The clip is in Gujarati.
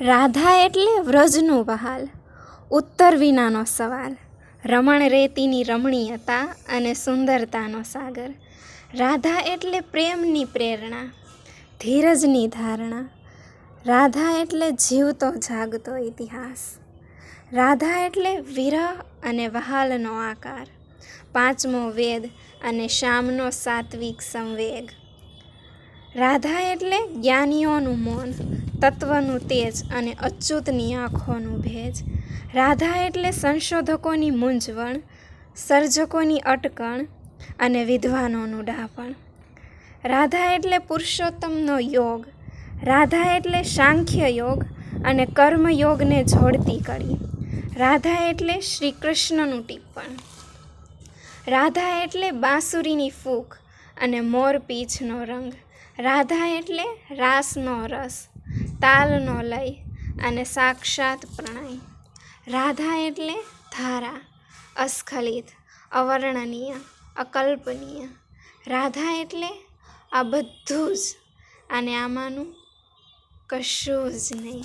રાધા એટલે વ્રજનું વહાલ, ઉત્તર વિનાનો સવાલ, રમણ રેતીની રમણીયતા અને સુંદરતાનો સાગર. રાધા એટલે પ્રેમની પ્રેરણા, ધીરજની ધારણા. રાધા એટલે જીવતો જાગતો ઇતિહાસ. રાધા એટલે વિરહ અને વહાલનો આકાર, પાંચમો વેદ અને શામનો સાત્વિક સંવેગ. રાધા એટલે જ્ઞાનીઓનું મન, તત્વનું તેજ અને અચ્યુતની આંખોનું ભેજ. રાધા એટલે સંશોધકોની મૂંઝવણ, સર્જકોની અટકણ અને વિદ્વાનોનું ડાપણ. રાધા એટલે પુરુષોત્તમનો યોગ, રાધા એટલે સાંખ્ય યોગ અને કર્મયોગને જોડતી કડી. રાધા એટલે શ્રી કૃષ્ણનું ટિપ્પણ. રાધા એટલે બાંસુરીની ફૂંક અને મોરપીંછનો રંગ. રાધા એટલે રાસનો રસ, તાલનો લય અને સાક્ષાત પ્રણય. રાધા એટલે ધારા, અસ્ખલિત, અવર્ણનીય, અકલ્પનીય. રાધા એટલે આ બધું જ અને આમાંનું કશું જ નહીં.